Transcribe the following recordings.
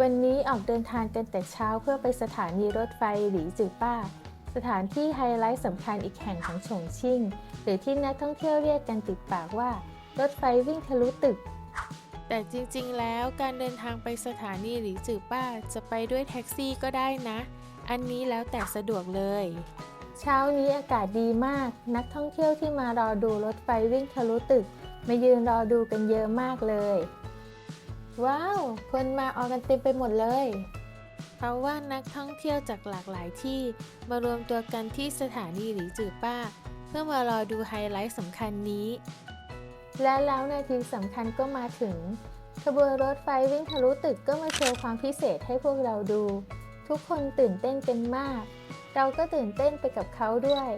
วันนี้ออกเดินทางกันแต่เช้าเพื่อไปสถานีรถไฟหลีจือป้า สถานที่ไฮไลท์สำคัญอีกแห่งของฉงชิ่ง หรือที่นักท่องเที่ยวเรียกกันติดปากว่า รถไฟวิ่งทะลุตึก แต่จริงๆ แล้วการเดินทางไปสถานีหรือจือป้าจะไปด้วยแท็กซี่ก็ได้นะ อันนี้แล้วแต่สะดวกเลย เช้านี้อากาศดีมาก นักท่องเที่ยวที่มารอดูรถไฟวิ่งทะลุตึกมายืนรอดูกันเยอะมากเลย ว้าว คนมาออกกันเต็มไปหมดเลย เพราะว่านักท่องเที่ยวจากหลากหลายที่มารวมตัวกันที่สถานีหรือจือป้า เพื่อมารอดูไฮไลท์สำคัญนี้ และแล้วนาทีสำคัญก็มาถึง ขบวนรถไฟวิ่งทะลุตึกก็มาโชว์ความพิเศษให้พวกเราดู ทุกคนตื่นเต้นกันมาก เราก็ตื่นเต้นไปกับเขาด้วย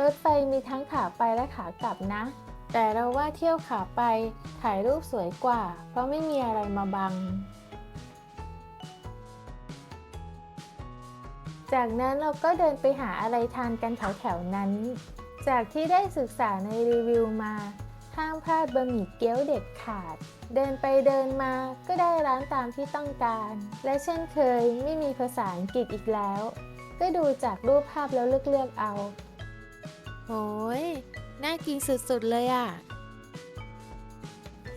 รถไฟมีทั้งขาไปและขากลับนะ แต่เราว่าเที่ยวขาไปถ่ายรูปสวยกว่า เพราะไม่มีอะไรมาบัง จากนั้นเราก็เดินไปหาอะไรทานกันแถวๆนั้น จากที่ได้ศึกษาในรีวิวมา ห้ามพลาดบะหมี่เกี๊ยวเด็ดขาด เดินไปเดินมาก็ได้ร้านตามที่ต้องการ และเช่นเคยไม่มีภาษาอังกฤษอีกแล้ว ก็ดูจากรูปภาพแล้วเลือกๆเอาโอ้ย น่ากินสุดๆเลยอะ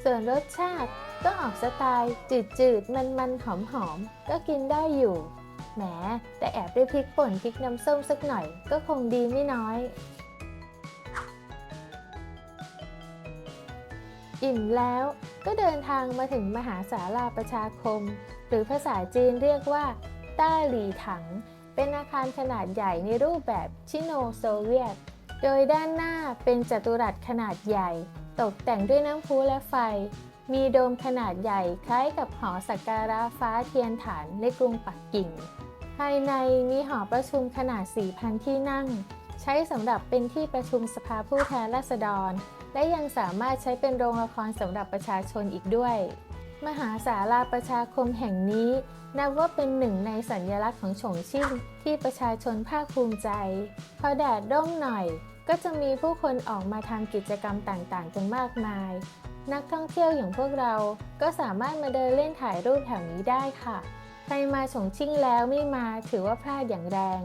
ส่วนรสชาติก็ออกสไตล์จืดๆ มันๆ หอมๆ ก็กินได้อยู่ แหม แต่แอบได้พริกป่นพริกน้ำส้มสักหน่อย ก็คงดีไม่น้อย อิ่มแล้วก็เดินทางมาถึงมหาศาลาประชาคม หรือภาษาจีนเรียกว่า ต้าหลีถัง เป็นอาคารขนาดใหญ่ในรูปแบบชิโนโซเวียต โดยด้านหน้าเป็นจัตุรัสขนาดใหญ่ ตกแต่งด้วยน้ำพุและไฟ มีโดมขนาดใหญ่คล้ายกับหอสักการะฟ้าเทียนฐานในกรุงปักกิ่ง ภายในมีหอประชุมขนาด 4,000 ที่นั่ง ใช้สำหรับเป็นที่ประชุมสภาผู้แทนราษฎร และยังสามารถใช้เป็นโรงละครสำหรับประชาชนอีกด้วย มหาศาลาประชาคมแห่งนี้นับว่าเป็นหนึ่งในสัญลักษณ์ของฉงชิ่งที่ประชาชนภาคภูมิใจ พอแดดร่มหน่อย ก็จะมีผู้คนออกมาทำกิจกรรมต่างๆ กันมากมาย นักท่องเที่ยวอย่างพวกเราก็สามารถมาเดินเล่นถ่ายรูปแถวนี้ได้ค่ะ ใครมาฉงชิ่งแล้วไม่มาถือว่าพลาดอย่างแรง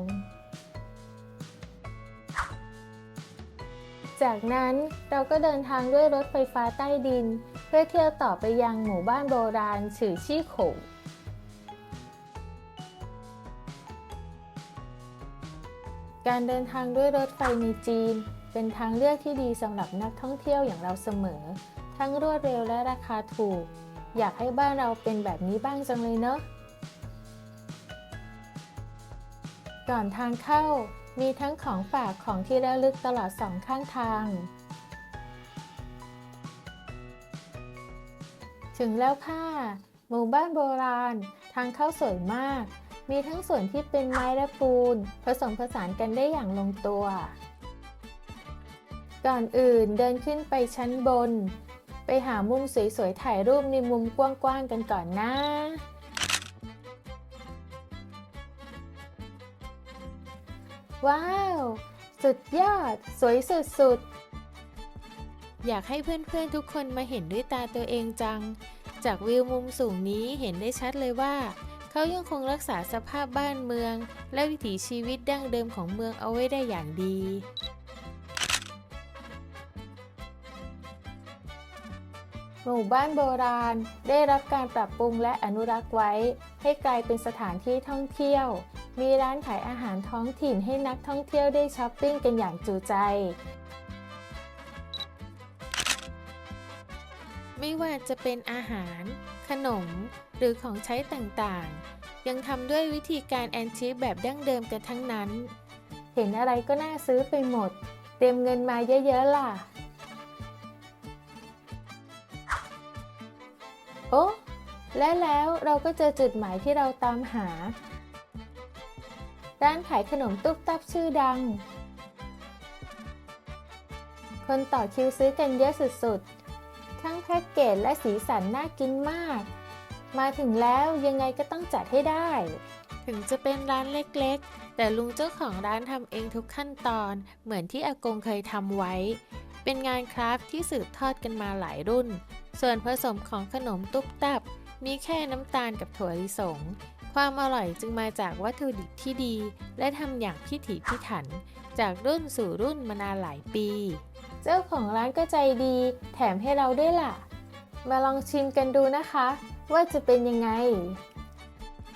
จากนั้นเราก็เดินทางด้วยรถไฟฟ้าใต้ดิน พื่อเที่ยวต่อไปยังหมู่บ้านโบราณฉือชี่ขงการเดินทางด้วยรถไฟในจีน เป็นทางเลือกที่ดีสำหรับนักท่องเที่ยวอย่างเราเสมอ ทั้งรวดเร็วและราคาถูก อยากให้บ้านเราเป็นแบบนี้บ้างจังเลยเนอะก่อนทางเข้ามีทั้งของฝากของที่ระลึกตลอดสองข้างทาง ถึงแล้วค่ะ หมู่บ้านโบราณ ทางเข้าสวยมาก มีทั้งส่วนที่เป็นไม้และปูน ผสมผสานกันได้อย่างลงตัว ก่อนอื่นเดินขึ้นไปชั้นบน ไปหามุมสวยๆถ่ายรูปในมุมกว้างๆกันก่อนนะว้าว สุดยอด สวยสุด อยากให้เพื่อนๆทุกคนมาเห็นด้วยตาตัวเองจัง จากวิวมุมสูงนี้เห็นได้ชัดเลยว่า เขายังคงรักษาสภาพบ้านเมือง และวิถีชีวิตดั้งเดิมของเมืองเอาไว้ได้อย่างดีหมู่บ้านโบราณได้รับการปรับปรุงและอนุรักษ์ไว้ ให้กลายเป็นสถานที่ท่องเที่ยว มีร้านขายอาหารท้องถิ่นให้นักท่องเที่ยวได้ช้อปปิ้งกันอย่างจุใจ ไม่ว่าจะเป็นอาหาร ขนม หรือของใช้ต่างๆ ยังทำด้วยวิธีการแอนทิคแบบดั้งเดิมกันทั้งนั้น เห็นอะไรก็น่าซื้อไปหมด เตรียมเงินมาเยอะๆล่ะ โอ้และแล้วเราก็เจอจุดหมายที่เราตามหา ร้านขายขนมตุ๊บตับชื่อดัง คนต่อคิวซื้อกันเยอะสุดๆ ทั้งแพ็กเกจและสีสันน่ากินมาก มาถึงแล้วยังไงก็ต้องจัดให้ได้ ถึงจะเป็นร้านเล็กๆ แต่ลุงเจ้าของร้านทำเองทุกขั้นตอน เหมือนที่อากงเคยทำไว้ เป็นงานคราฟที่สืบทอดกันมาหลายรุ่น ส่วนผสมของขนมตุ๊บตับ มีแค่น้ำตาลกับถั่วลิสงความอร่อยจึงมาจากวัตถุดิบที่ดี และทำอย่างพิถีพิถัน จากรุ่นสู่รุ่นมานานหลายปี เจ้าของร้านก็ใจดี แถมให้เราด้วยล่ะ มาลองชิมกันดูนะคะ ว่าจะเป็นยังไง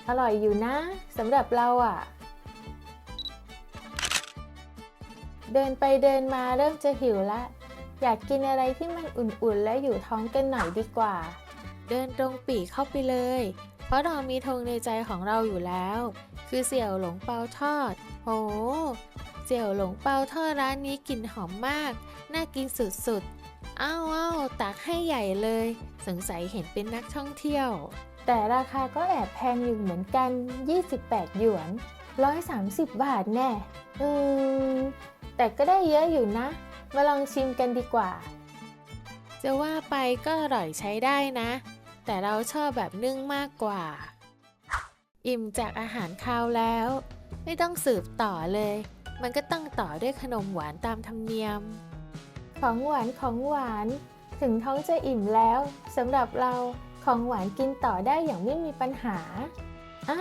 อร่อยอยู่นะสำหรับเราอะ่ะ เดินไปเดินมาเริ่มจะหิวละ อยากกินอะไรที่มันอุ่นๆ และอยู่ท้องกันหน่อยดีกว่า เดินตรงปีเข้าไปเลย เพราะเรามีธงในใจของเราอยู่แล้ว คือเสี่ยวหลงเปาทอด โหเสี่ยวหลงเปาทอดร้านนี้กลิ่นหอมมาก น่ากินสุดๆ อ้าวอ้าวตักให้ใหญ่เลย สงสัยเห็นเป็นนักท่องเที่ยว แต่ราคาก็แอบแพงอยู่เหมือนกัน 28 หยวน 130 บาทแน่ อืม แต่ก็ได้เยอะอยู่นะ มาลองชิมกันดีกว่า จะว่าไปก็อร่อยใช้ได้นะ แต่เราชอบแบบนึ่งมากกว่า อิ่มจากอาหารคาวแล้ว ไม่ต้องสืบต่อเลยมันก็ต้องต่อด้วยขนมหวานตามธรรมเนียม ของหวานของหวาน ถึงท้องจะอิ่มแล้วสำหรับเราของหวานกินต่อได้อย่างไม่มีปัญหาอะ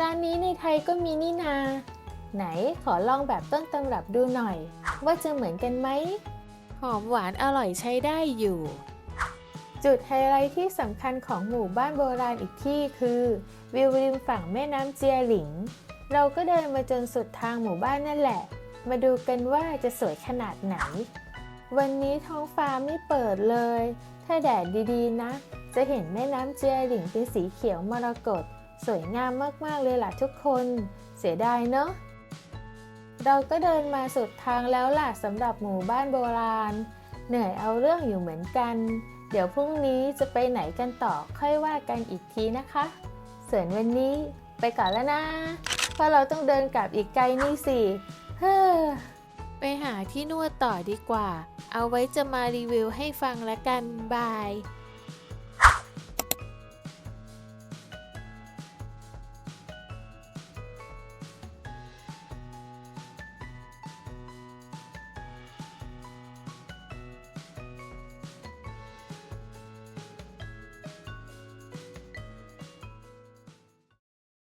ร้านนี้ในไทยก็มีนี่นา ไหนขอลองแบบต้นตำรับดูหน่อย ว่าจะเหมือนกันไหมหอมหวานอร่อยใช้ได้อยู่ จุดไฮไลท์ที่สำคัญของหมู่บ้านโบราณอีกที่คือ วิวริมฝั่งแม่น้ำเจียหลิง เราก็เดินมาจนสุดทางหมู่บ้านนั่นแหละ มาดูกันว่าจะสวยขนาดไหน วันนี้ท้องฟ้าไม่เปิดเลย ถ้าแดดดีๆนะ จะเห็นแม่น้ำเจียหลิงเป็นสีเขียวมรกต สวยงามมากๆเลยล่ะทุกคน เสียดายเนาะ เราก็เดินมาสุดทางแล้วล่ะสำหรับหมู่บ้านโบราณ เหนื่อยเอาเรื่องอยู่เหมือนกัน เดี๋ยวพรุ่งนี้จะไปไหนกันต่อค่อยว่ากันอีกทีนะคะ ส่วนวันนี้ไปก่อนแล้วนะ เพราะเราต้องเดินกลับอีกไกลนี่สิ เฮ้อไปหาที่นวดต่อดีกว่า เอาไว้จะมารีวิวให้ฟังละกันบาย